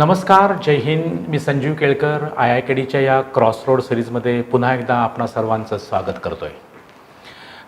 नमस्कार जय हिंद. मी Sanjeev Kelkar I I K डीच्या या क्रॉस रोड सिरीजमध्ये पुन्हा एकदा आपणा सर्वांचं स्वागत करतो आहे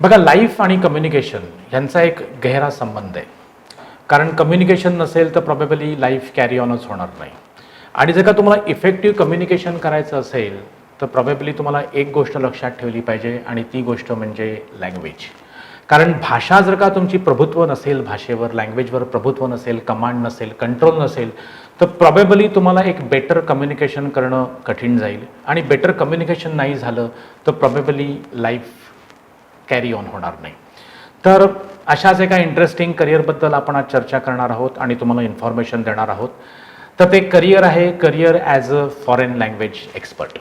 बघा लाईफ आणि कम्युनिकेशन यांचा एक गहरा संबंध आहे. कारण कम्युनिकेशन नसेल तर प्रॉबेबली लाईफ कॅरी ऑनच होणार नाही. आणि जर का तुम्हाला इफेक्टिव्ह कम्युनिकेशन करायचं असेल तर प्रॉबेबली तुम्हाला एक गोष्ट लक्षात ठेवली पाहिजे आणि ती गोष्ट म्हणजे लँग्वेज कारण भाषा जर का तुमची प्रभुत्व नसेल भाषेवर लँग्वेजवर प्रभुत्व नसेल कमांड नसेल कंट्रोल नसेल तर प्रॉबेबली तुम्हाला एक बेटर कम्युनिकेशन करणं कठीण जाईल. आणि बेटर कम्युनिकेशन नाही झालं तर प्रॉबेबली लाईफ कॅरी ऑन होणार नाही. तर अशाच एका इंटरेस्टिंग करिअरबद्दल आपण आज चर्चा करणार आहोत आणि तुम्हाला इन्फॉर्मेशन देणार आहोत तर ते करिअर आहे career as a foreign language expert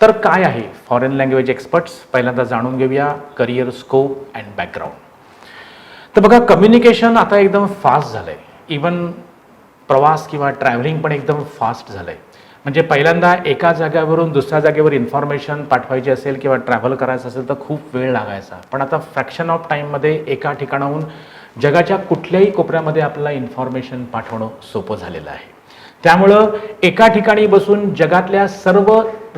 तर काय आहे फॉरेन लँग्वेज एक्सपर्ट्स पहिल्यांदा जाणून घेऊया करिअर स्कोप अँड बॅकग्राऊंड तर बघा कम्युनिकेशन आता एकदम फास्ट झालं आहे इवन प्रवास किंवा ट्रॅव्हलिंग पण एकदम फास्ट झालं आहे म्हणजे पहिल्यांदा एका जागेवरून दुसऱ्या जागेवर इन्फॉर्मेशन पाठवायची असेल किंवा ट्रॅव्हल करायचं असेल तर खूप वेळ लागायचा. पण आता फ्रॅक्शन ऑफ टाईममध्ये एका ठिकाणाहून जगाच्या कुठल्याही कोपऱ्यामध्ये आपल्याला इन्फॉर्मेशन पाठवणं सोपं झालेलं आहे. त्यामुळं एका ठिकाणी बसून जगातल्या सर्व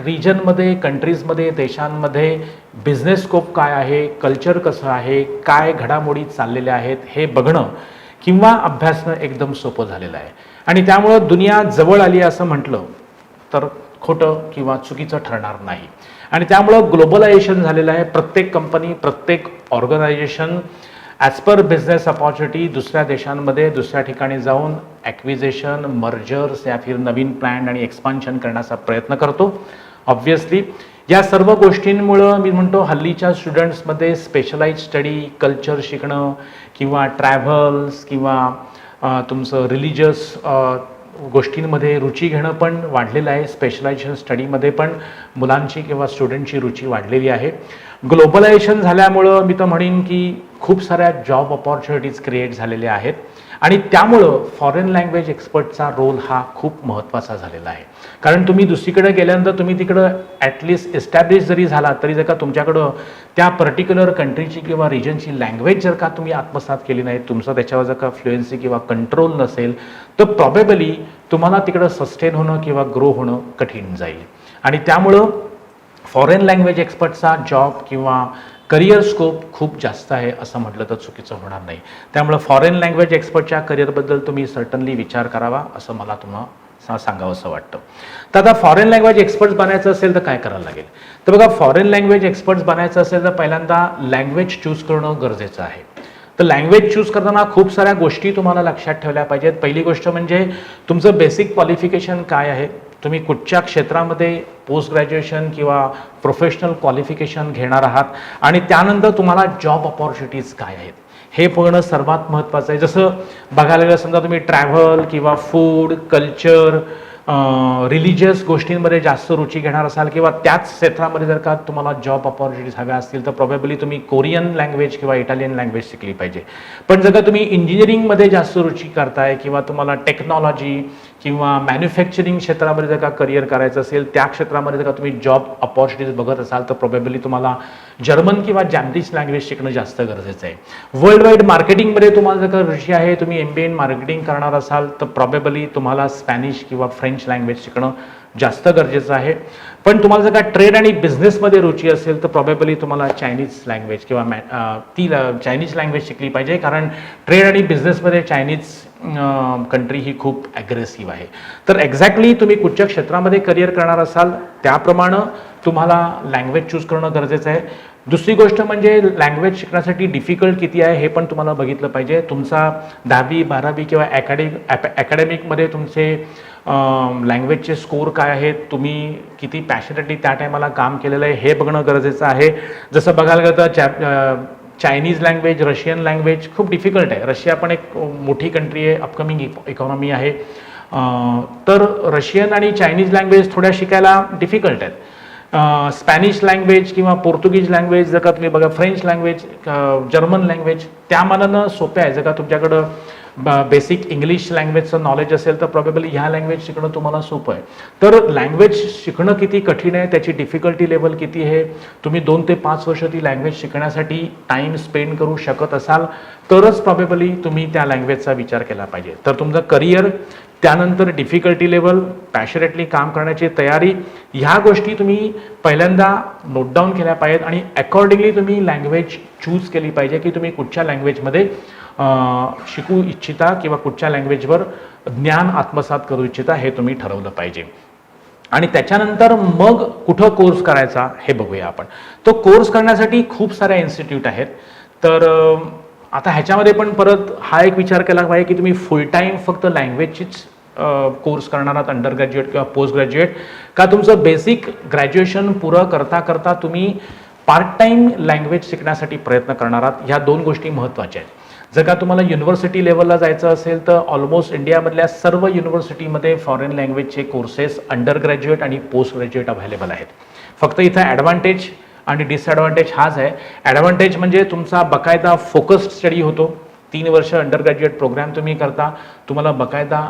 रिजनमध्ये कंट्रीजमध्ये देशांमध्ये बिझनेस स्कोप काय आहे कल्चर कसं आहे काय घडामोडी चाललेल्या आहेत हे बघणं किंवा अभ्यासणं एकदम सोपं झालेलं आहे. आणि त्यामुळं दुनिया जवळ आली असं म्हटलं तर खोटं किंवा चुकीचं ठरणार नाही. आणि त्यामुळं ग्लोबलायझेशन झालेलं आहे. प्रत्येक कंपनी प्रत्येक organisation as per business opportunity दुसऱ्या देशांमध्ये दुसऱ्या ठिकाणी जाऊन ॲक्विजेशन मर्जर्स या फिर नवीन प्लॅन आणि एक्सपान्शन करण्याचा प्रयत्न करतो. ऑब्व्हियसली या सर्व गोष्टींमुळं मी म्हणतो हल्लीच्या स्टुडंट्समध्ये स्पेशलाइज स्टडी कल्चर शिकणं किंवा ट्रॅव्हल्स किंवा तुमचं रिलिजियस गोष्टींमध्ये रुची घेणं पण वाढलेलं आहे. स्पेशलायझेशन स्टडीमध्ये पण मुलांची किंवा स्टुडंटची रुची वाढलेली आहे. ग्लोबलायझेशन झाल्यामुळं मी तर म्हणेन की खूप साऱ्या जॉब ऑपॉर्च्युनिटीज क्रिएट झालेल्या आहेत. आणि त्यामुळं फॉरेन लँग्वेज एक्सपर्टचा रोल हा खूप महत्त्वाचा झालेला आहे. कारण तुम्ही दुसरीकडे गेल्यानंतर तुम्ही तिकडं ॲटलिस्ट एस्टॅब्लिश जरी झाला तरी जर का तुमच्याकडं त्या पर्टिक्युलर कंट्रीची किंवा रिजनची लँग्वेज जर का तुम्ही आत्मसात केली नाही तुमचं त्याच्यावर जर का फ्लुएन्सी किंवा कंट्रोल नसेल तर प्रॉबेबली तुम्हाला तिकडं सस्टेन होणं किंवा ग्रो होणं कठीण जाईल. आणि त्यामुळं फॉरेन लँग्वेज एक्सपर्टचा जॉब किंवा करिअर स्कोप खूप जास्त आहे असं म्हटलं तर चुकीचं होणार नाही. त्यामुळं फॉरेन लँग्वेज एक्सपर्टच्या करिअरबद्दल तुम्ही सर्टनली विचार करावा असं मला तुम्हाला सा- सांगावंसं वाटतं. तर आता फॉरेन लँग्वेज एक्सपर्ट्स बनायचं असेल तर काय करायला लागेल? तर बघा फॉरेन लँग्वेज एक्सपर्ट्स बनायचं असेल तर पहिल्यांदा लँग्वेज चूज करणं गरजेचं आहे. तर लँग्वेज चूज करताना खूप साऱ्या गोष्टी तुम्हाला लक्षात ठेवल्या पाहिजेत. पहिली गोष्ट म्हणजे तुमचं बेसिक क्वालिफिकेशन काय आहे? तुम्ही कुठच्या क्षेत्रामध्ये पोस्ट ग्रॅज्युएशन किंवा प्रोफेशनल क्वालिफिकेशन घेणार आहात? आणि त्यानंतर तुम्हाला जॉब ऑपॉर्च्युनिटीज काय आहेत? हे बघणं सर्वात महत्त्वाचं आहे. जसं बघायला गेलं समजा तुम्ही ट्रॅव्हल किंवा फूड कल्चर रिलिजियस गोष्टींमध्ये जास्त रुची घेणार असाल किंवा त्याच क्षेत्रामध्ये जर का तुम्हाला जॉब ऑपॉर्च्युनिटीज हव्या असतील तर प्रॉबेबली तुम्ही कोरियन लँग्वेज किंवा इटालियन लँग्वेज शिकली पाहिजे. पण जर का तुम्ही इंजिनिअरिंगमध्ये जास्त रुची करताय किंवा तुम्हाला टेक्नॉलॉजी किंवा मॅन्युफॅक्चरिंग क्षेत्रामध्ये जर का करिअर करायचं असेल त्या क्षेत्रामध्ये जर का तुम्ही जॉब ऑपॉर्च्युनिटीज बघत असाल तर प्रॉबेबली तुम्हाला जर्मन किंवा जॅपनीज लँग्वेज शिकणं जास्त गरजेचं आहे. वर्ल्ड वाईड मार्केटिंगमध्ये तुम्हाला जर रुची आहे तुम्ही एम बी एन मार्केटिंग करणार असाल तर प्रॉबेबली तुम्हाला स्पॅनिश किंवा फ्रेंच लँग्वेज शिकणं जास्त गरजेचं आहे. पण तुम्हाला जर का ट्रेड आणि बिझनेसमध्ये रुची असेल तर प्रॉबेबली तुम्हाला चायनीज लँग्वेज किंवा मॅ ती चायनीज लँग्वेज शिकली पाहिजे. कारण ट्रेड आणि बिझनेसमध्ये चायनीज कंट्री ही खूप ॲग्रेसिव्ह आहे. तर एक्झॅक्टली तुम्ही कुठच्या क्षेत्रामध्ये करिअर करणार असाल त्याप्रमाणे तुम्हाला लँग्वेज चूज करणं गरजेचं आहे. दुसरी गोष्ट म्हणजे लँग्वेज शिकण्यासाठी डिफिकल्ट किती आहे हे पण तुम्हाला बघितलं पाहिजे. तुमचा दहावी बारावी किंवा अकॅडे अकॅडमिकमध्ये तुमचे लँग्वेजचे स्कोर काय आहेत तुम्ही किती पॅशनेटली त्या टायमाला काम केलेलं आहे हे बघणं गरजेचं आहे. जसं बघायला गेलं तर चॅप चायनीज लँग्वेज रशियन लँग्वेज खूप डिफिकल्ट आहे. रशिया पण एक मोठी कंट्री आहे अपकमिंग इकॉनॉमी आहे. तर रशियन आणि चायनीज लँग्वेज थोड्या शिकायला डिफिकल्ट आहेत. स्पॅनिश लँग्वेज किंवा पोर्तुगीज लँग्वेज जर का तुम्ही बघा फ्रेंच लँग्वेज जर्मन लँग्वेज त्या मानानं सोप्या आहे. जर का तुमच्याकडं बेसिक इंग्लिश लँग्वेजचं नॉलेज असेल तर प्रॉबेबली ह्या लँग्वेज शिकणं तुम्हाला सोपं आहे. तर लँग्वेज शिकणं किती कठीण आहे त्याची डिफिकल्टी लेवल किती आहे तुम्ही दोन ते पाच वर्ष ती लँग्वेज शिकण्यासाठी टाईम स्पेंड करू शकत असाल तरच प्रॉबेबली तुम्ही त्या लँग्वेजचा विचार केला पाहिजे. तर तुमचं करिअर त्यानंतर डिफिकल्टी लेवल पॅशनेटली काम करण्याची तयारी ह्या गोष्टी तुम्ही पहिल्यांदा नोट डाऊन केल्या पाहिजेत आणि अकॉर्डिंगली तुम्ही लँग्वेज चूज केली पाहिजे की तुम्ही कुठच्या लँग्वेजमध्ये शिकू इच्छिता किंवा कुठच्या लँग्वेजवर ज्ञान आत्मसात करू इच्छिता हे तुम्ही ठरवलं पाहिजे. आणि त्याच्यानंतर मग कुठं कोर्स करायचा हे बघूया आपण. तो कोर्स करण्यासाठी खूप साऱ्या इन्स्टिट्यूट आहेत. तर आता ह्याच्यामध्ये पण परत हा एक विचार केला पाहिजे की तुम्ही फुल टाईम फक्त लँग्वेजचीच कोर्स करणार आहात अंडर ग्रॅज्युएट किंवा पोस्ट ग्रॅज्युएट का तुमचं बेसिक ग्रॅज्युएशन पुरं करता करता तुम्ही पार्ट टाईम लँग्वेज शिकण्यासाठी प्रयत्न करणार आहात? ह्या दोन गोष्टी महत्त्वाच्या आहेत. जर का तुम्हाला युनिव्हर्सिटी लेवलला जायचं असेल तर ऑलमोस्ट इंडियामधल्या सर्व युनिव्हर्सिटीमध्ये फॉरेन लँग्वेजचे कोर्सेस अंडर ग्रॅज्युएट आणि पोस्ट ग्रॅज्युएट अवेलेबल आहेत. फक्त इथं ॲडव्हान्टेज आणि डिसॲडव्हान्टेज हाच आहे. ॲडव्हान्टेज म्हणजे तुमचा बकायदा फोकस्ड स्टडी होतो. तीन वर्ष अंडर ग्रॅज्युएट प्रोग्राम तुम्ही करता. तुम्हाला बकायदा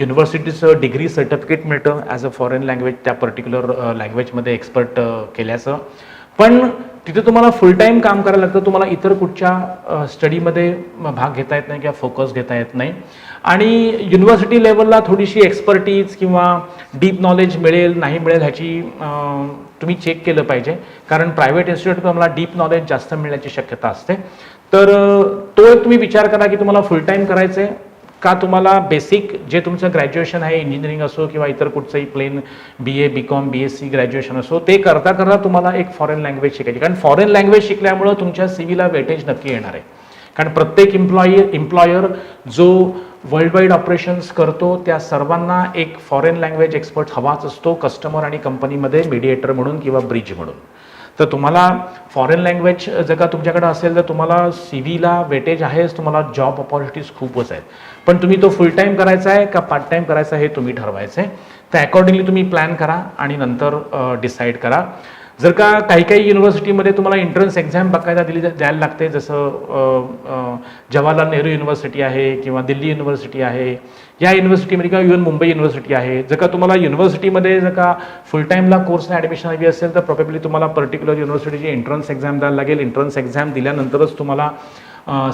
युनिव्हर्सिटीचं डिग्री सर्टिफिकेट मिळतं ॲज अ फॉरेन लँग्वेज त्या पर्टिक्युलर लँग्वेजमध्ये एक्सपर्ट केल्याचं. पण तिथे तुम्हाला फुल टाईम काम करायला लागतं. तुम्हाला इतर कुठच्या स्टडीमध्ये भाग घेता येत नाही किंवा फोकस घेता येत नाही. आणि युनिव्हर्सिटी लेवलला थोडीशी एक्सपर्टीज किंवा डीप नॉलेज मिळेल नाही मिळेल ह्याची तुम्ही चेक केलं पाहिजे. कारण प्रायव्हेट इन्स्टिट्यूट तुम्हाला डीप नॉलेज जास्त मिळण्याची शक्यता असते. तर तो एक तुम्ही विचार करा की तुम्हाला फुल टाईम करायचं आहे का तुम्हाला बेसिक जे तुमचं ग्रॅज्युएशन आहे इंजिनिअरिंग असो किंवा इतर कुठचंही plain B A B Com B S C graduation असो ते करता करता तुम्हाला एक फॉरेन लँग्वेज शिकायची. कारण फॉरेन लँग्वेज शिकल्यामुळं तुमच्या सी वेटेज नक्की येणार आहे. कारण प्रत्येक एम्प्लॉई एम्प्लॉयर जो वर्ल्ड वाईड ऑपरेशन्स करतो त्या सर्वांना एक फॉरेन लँग्वेज एक्सपर्ट हवाच असतो कस्टमर आणि कंपनीमध्ये मीडिएटर म्हणून किंवा ब्रिज म्हणून. तर तुम्हाला फॉरेन लँग्वेज जर का तुमच्याकडे असेल तर तुम्हाला सी व्हीला वेटेज आहेच तुम्हाला जॉब ऑपॉर्च्युनिटीज खूपच आहेत. पण तुम्ही तो फुल टाईम करायचा आहे का पार्ट टाईम करायचा आहे हे तुम्ही ठरवायचं आहे. तर अकॉर्डिंगली तुम्ही प्लॅन करा आणि नंतर डिसाईड करा. जर का काही काही युनिव्हर्सिटीमध्ये तुम्हाला एंट्रन्स एक्झाम बघायला दिली द्यायला लागते जसं जवाहरलाल नेहरू युनिव्हर्सिटी आहे किंवा दिल्ली युनिव्हर्सिटी आहे या युनिव्हर्सिटीमध्ये किंवा इव्हन मुंबई युनिव्हर्सिटी आहे. जर का तुम्हाला युनिव्हर्सिटीमध्ये जर का फुल टाईमला कोर्सला ॲडमिशन हवी असेल तर प्रॉबेबली तुम्हाला पर्टिक्युलर युनिव्हर्सिटीची एंट्रन्स एक्झाम द्यायला लागेल. एंट्रन्स एक्झाम दिल्यानंतरच तुम्हाला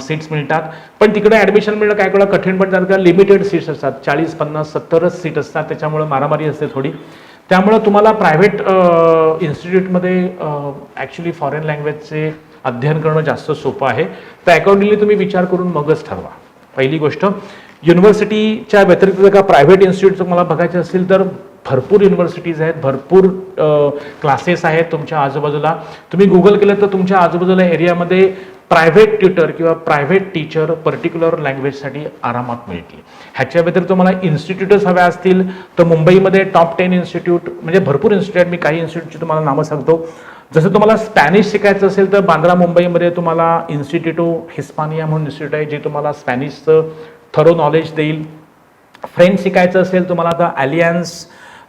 सीट्स मिळतात. पण तिकडे ॲडमिशन मिळणं काय कळलं कठीण पण जातं का लिमिटेड सीट्स असतात. चाळीस पन्नास सत्तरच सीट असतात. त्याच्यामुळे मारामारी असते थोडी. त्यामुळं तुम्हाला प्रायव्हेट इन्स्टिट्यूटमध्ये ॲक्च्युली फॉरेन लँग्वेजचे अध्ययन करणं जास्त सोपं आहे. तर अकॉर्डिंगली तुम्ही विचार करून मगच ठरवा. पहिली गोष्ट युनिव्हर्सिटीच्या व्यतिरिक्त जर का प्रायव्हेट इन्स्टिट्यूट तुम्हाला बघायचे असतील तर भरपूर युनिव्हर्सिटीज आहेत भरपूर क्लासेस आहेत तुमच्या आजूबाजूला. तुम्ही गुगल केलं तर तुमच्या आजूबाजूला एरियामध्ये प्रायव्हेट ट्युटर किंवा प्रायव्हेट टीचर पर्टिक्युलर लँग्वेजसाठी आरामात मिळतील. ह्याच्या व्यतिरिक्त तुम्हाला इन्स्टिट्यूटच हव्या असतील तर मुंबईमध्ये टॉप टेन इन्स्टिट्यूट म्हणजे भरपूर इन्स्टिट्यूट मी काही इन्स्टिट्यूटची तुम्हाला नावं सांगतो. जसं तुम्हाला स्पॅनिश शिकायचं असेल तर बांद्रा मुंबईमध्ये तुम्हाला इन्स्टिट्यूटो हिस्पानिया म्हणून इन्स्टिट्यूट आहे जे तुम्हाला स्पॅनिशचं थरो नॉलेज देईल. फ्रेंच शिकायचं असेल तुम्हाला आता ॲलियन्स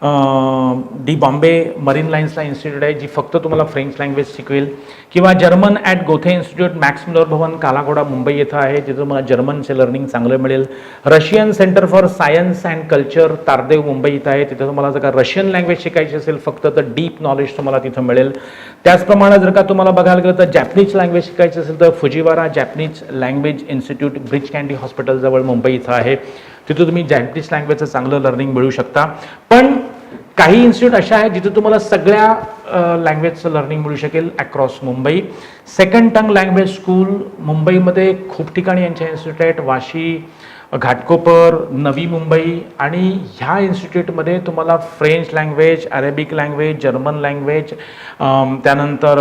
डी बॉम्बे मरीन लाईन्सला इन्स्टिट्यूट आहे जी फक्त तुम्हाला फ्रेंच लँग्वेज शिकवेल. किंवा German at Goethe Institute Max Mueller Bhavan Kalaghoda Mumbai इथं आहे जिथं तुम्हाला जर्मनचे लर्निंग चांगलं मिळेल. Russian Centre for Science and Culture Tardeo Mumbai इथं आहे तिथं तुम्हाला जर का रशियन लँग्वेज शिकायची असेल फक्त तर डीप नॉलेज तुम्हाला तिथं मिळेल. त्याचप्रमाणे जर का तुम्हाला बघायला गेलं तर जॅपनीज लँग्वेज शिकायची असेल तर Fujiwara Japanese language institute Breach Candy हॉस्पिटलजवळ Mumbai इथं आहे. तिथं तुम्ही जॅपनीज लँग्वेजचं चांगलं लर्निंग मिळू शकता. पण काही इन्स्टिट्यूट अशा आहेत जिथे तुम्हाला सगळ्या लँग्वेजचं लर्निंग मिळू शकेल across Mumbai. Second tongue language school मुंबईमध्ये खूप ठिकाणी यांच्या इन्स्टिट्यूट आहेत. वाशी घाटकोपर नवी मुंबई आणि ह्या इन्स्टिट्यूटमध्ये तुम्हाला French language Arabic language German language त्यानंतर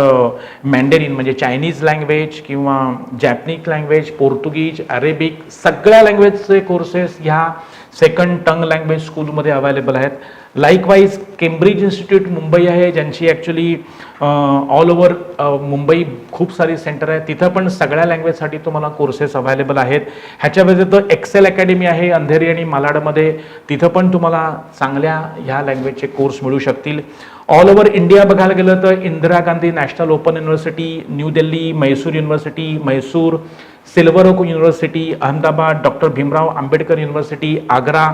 मॅन्डेरिन म्हणजे चायनीज लँग्वेज किंवा जॅपनीज लँग्वेज पोर्तुगीज अरेबिक सगळ्या लँग्वेजचे कोर्सेस ह्या सेकंड टंग लँग्वेज स्कूलमध्ये अवेलेबल आहेत. लाईकवाईज केम्ब्रिज इन्स्टिट्यूट मुंबई आहे ज्यांची ॲक्च्युली ऑल ओव्हर मुंबई खूप सारी सेंटर आहे तिथं पण सगळ्या लँग्वेजसाठी तुम्हाला कोर्सेस अवेलेबल आहेत. ह्याच्या व्यतिरिक्त एक्सेल अकॅडमी आहे अंधेरी आणि मालाडमध्ये. तिथं पण तुम्हाला चांगल्या ह्या लँग्वेजचे कोर्स मिळू शकतील. ऑल ओव्हर इंडिया बघायला गेलं तर Indira Gandhi National Open University New Delhi Mysore University Mysore Silver Oak University Ahmedabad doctor Bhimrao Ambedkar University Agra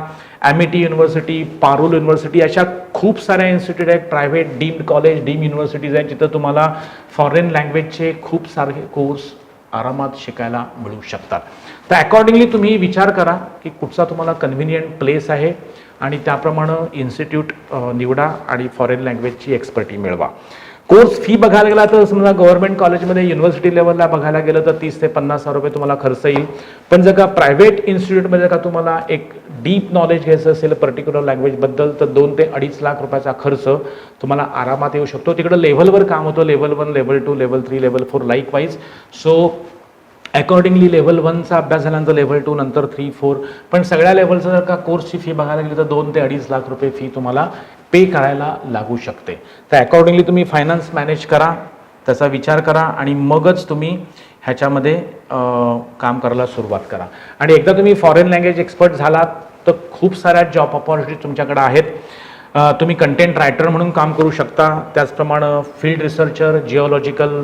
Amity University Parul University अशा खूप साऱ्या इन्स्टिट्यूट आहेत. Private deemed college deem universities आहेत जिथं तुम्हाला फॉरेन लँग्वेजचे खूप सारे कोर्स आरामात शिकायला मिळू शकतात. तर अकॉर्डिंगली तुम्ही विचार करा की कुठचा तुम्हाला कन्व्हिनियंट प्लेस आहे आणि त्याप्रमाणे इन्स्टिट्यूट निवडा आणि फॉरेन लँग्वेजची एक्सपर्टी मिळवा. कोर्स फी बघायला गेला तर समजा गव्हर्नमेंट कॉलेजमध्ये युनिव्हर्सिटी लेवलला बघायला गेलं तर तीस ते पन्नास हजार रुपये तुम्हाला खर्च येईल. पण जर का प्रायव्हेट इन्स्टिट्यूटमध्ये जर का तुम्हाला एक डीप नॉलेज घ्यायचं असेल पर्टिक्युलर लँग्वेजबद्दल तर दोन ते अडीच लाख रुपयाचा खर्च तुम्हाला आरामात येऊ शकतो. तिकडं लेव्हलवर काम होतं. Level one level two level three level four likewise so accordingly level वनचा अभ्यास झाल्यानंतर लेव्हल टू नंतर थ्री फोर पण सगळ्या लेवलचं जर का कोर्सची फी बघायला गेली तर दोन ते अडीच लाख रुपये फी तुम्हाला पे करायला लागू शकते. तर अकॉर्डिंगली तुम्ही फायनान्स मॅनेज करा त्याचा विचार करा आणि मगच तुम्ही ह्याच्यामध्ये काम करायला सुरुवात करा. आणि एकदा तुम्ही फॉरेन लँग्वेज एक्सपर्ट झालात तर खूप साऱ्या जॉब ऑपॉर्च्युनिटी तुमच्याकडे आहेत. तुम्ही कंटेंट रायटर म्हणून काम करू शकता. त्याचप्रमाणे फील्ड रिसर्चर जिओलॉजिकल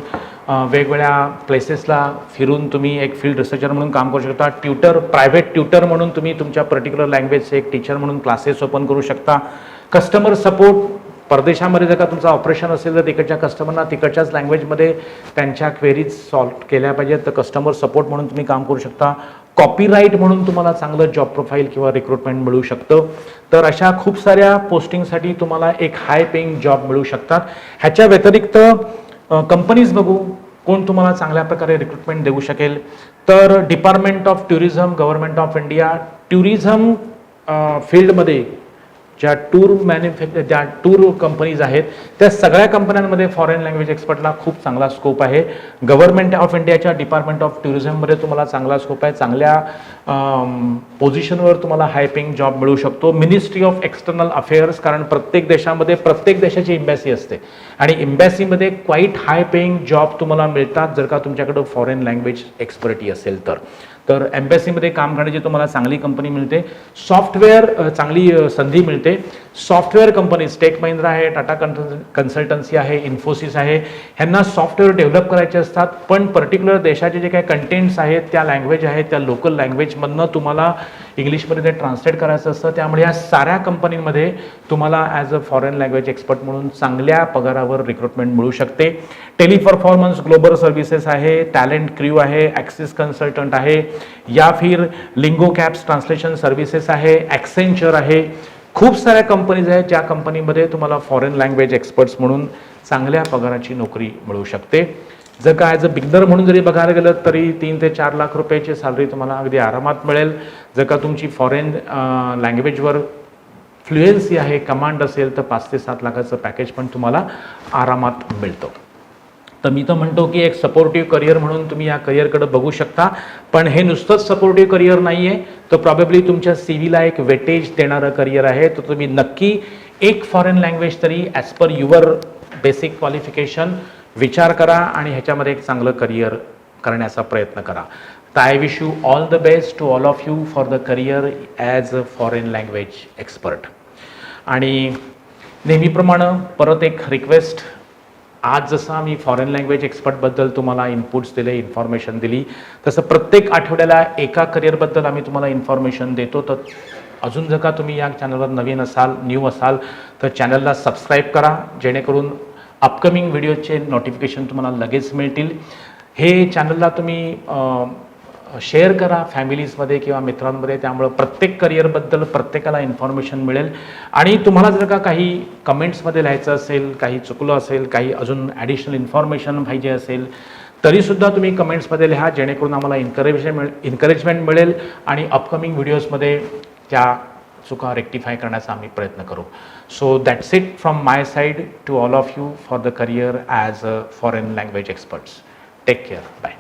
वेगवेगळ्या प्लेसेसला फिरून तुम्ही एक फील्ड रिसर्चर म्हणून काम करू शकता. ट्युटर प्रायव्हेट ट्युटर म्हणून तुम्ही तुमच्या पर्टिक्युलर लँग्वेजचे एक टीचर म्हणून क्लासेस ओपन करू शकता. कस्टमर सपोर्ट परदेशामध्ये जर का तुमचं ऑपरेशन असेल तर तिकडच्या कस्टमरना तिकडच्याच लँग्वेजमध्ये त्यांच्या क्वेरीज सॉल्व केल्या पाहिजेत. तर कस्टमर सपोर्ट म्हणून तुम्ही काम करू शकता. कॉपीराईट म्हणून तुम्हाला चांगलं जॉब प्रोफाईल किंवा रिक्रुटमेंट मिळू शकतं. तर अशा खूप साऱ्या पोस्टिंगसाठी तुम्हाला एक हाय पेईंग जॉब मिळू शकतात. ह्याच्या व्यतिरिक्त कंपनीज बघू कोण तुम्हाला चांगल्या प्रकारे रिक्रुटमेंट देऊ शकेल. तर department of tourism government of India tourism फील्डमध्ये ज्या टूर मॅन्युफॅक्चर ज्या टूर कंपनीज आहेत त्या सगळ्या कंपन्यांमध्ये फॉरेन लँग्वेज एक्सपर्टला खूप चांगला स्कोप आहे. गव्हर्नमेंट ऑफ इंडियाच्या डिपार्टमेंट ऑफ टुरिझममध्ये तुम्हाला चांगला स्कोप आहे. चांगल्या पोझिशनवर तुम्हाला हाय जॉब मिळू शकतो. मिनिस्ट्री ऑफ एक्सटर्नल अफेअर्स कारण प्रत्येक देशामध्ये प्रत्येक देशाची इम्बॅसी असते. आणि इम्बॅसीमध्ये क्वाईट हाय पेईंग जॉब तुम्हाला मिळतात जर का तुमच्याकडं फॉरेन लँग्वेज एक्सपर्टी असेल तर. तर एम्बॅसीमध्ये काम करण्याची तुम्हाला चांगली कंपनी मिळते. सॉफ्टवेअर चांगली संधी मिळते. सॉफ्टवेअर कंपनीज टेक महिंद्रा आहे टाटा कन्सल्टन्सी आहे इन्फोसिस आहे ह्यांना सॉफ्टवेअर डेव्हलप करायचे असतात. पण पर्टिक्युलर देशाचे जे काही कंटेंट्स आहेत त्या लँग्वेज आहेत त्या लोकल लँग्वेजमधनं तुम्हाला इंग्लिशमध्ये ते ट्रान्सलेट करायचं असतं. त्यामुळे या साऱ्या कंपनीमध्ये तुम्हाला as a foreign language expert म्हणून चांगल्या पगारावर रिक्रुटमेंट मिळू शकते. टेलिपरफॉर्मन्स ग्लोबल सर्व्हिसेस आहे टॅलेंट क्र्यू आहे ॲक्सिस कन्सल्टंट आहे. या फिर लिंगो कॅप्स ट्रान्सलेशन सर्व्हिसेस आहे ॲक्सेंचर आहे. खूप साऱ्या कंपनीज आहेत ज्या कंपनीमध्ये तुम्हाला फॉरेन लँग्वेज एक्सपर्ट्स म्हणून चांगल्या पगाराची नोकरी मिळू शकते. जर का ॲज अ बिगनर म्हणून जरी बघायला गेलं तरी तीन ते चार लाख रुपयाची सॅलरी तुम्हाला अगदी आरामात मिळेल. जर का तुमची फॉरेन लँग्वेजवर फ्लुएन्सी आहे कमांड असेल तर पाच ते सात लाखाचं पॅकेज पण तुम्हाला आरामात मिळतं. तर मी तर म्हणतो की एक सपोर्टिव्ह करिअर म्हणून तुम्ही या करिअरकडे बघू शकता. पण हे नुसतंच सपोर्टिव्ह करिअर नाही आहे तर प्रॉबेबली तुमच्या सी व्हीला एक वेटेज देणारं करिअर आहे. तर तुम्ही नक्की एक फॉरेन लँग्वेज तरी as per your basic qualification विचार करा आणि ह्याच्यामध्ये एक चांगलं करिअर करण्याचा प्रयत्न करा. तर I wish you all the best to all of you for the career as a foreign language expert आणि नेहमीप्रमाणे परत एक रिक्वेस्ट आज जसं आम्ही फॉरेन लँग्वेज एक्सपर्टबद्दल तुम्हाला इनपुट्स दिले इन्फॉर्मेशन दिली तसं प्रत्येक आठवड्याला एका करिअरबद्दल आम्ही तुम्हाला इन्फॉर्मेशन देतो. तर अजून जर का तुम्ही या चॅनलवर नवीन असाल न्यू असाल तर चॅनलला सबस्क्राईब करा. जेणेकरून अपकमिंग व्हिडिओचे नोटिफिकेशन तुम्हाला लगेच मिळतील. हे चॅनलला तुम्ही शेअर करा फॅमिलीजमध्ये किंवा मित्रांमध्ये. त्यामुळं प्रत्येक करिअरबद्दल प्रत्येकाला इन्फॉर्मेशन मिळेल. आणि तुम्हाला जर का काही कमेंट्समध्ये लिहायचं असेल काही चुकलं असेल काही अजून ॲडिशनल इन्फॉर्मेशन पाहिजे असेल तरीसुद्धा तुम्ही कमेंट्समध्ये लिहा जेणेकरून आम्हाला इन्करेजमेंट मिळ इन्करेजमेंट मिळेल आणि अपकमिंग व्हिडिओजमध्ये त्या चुका रेक्टिफाय करण्याचा आम्ही प्रयत्न करू. So that's it from my side to all of you for the career as a foreign language experts take care bye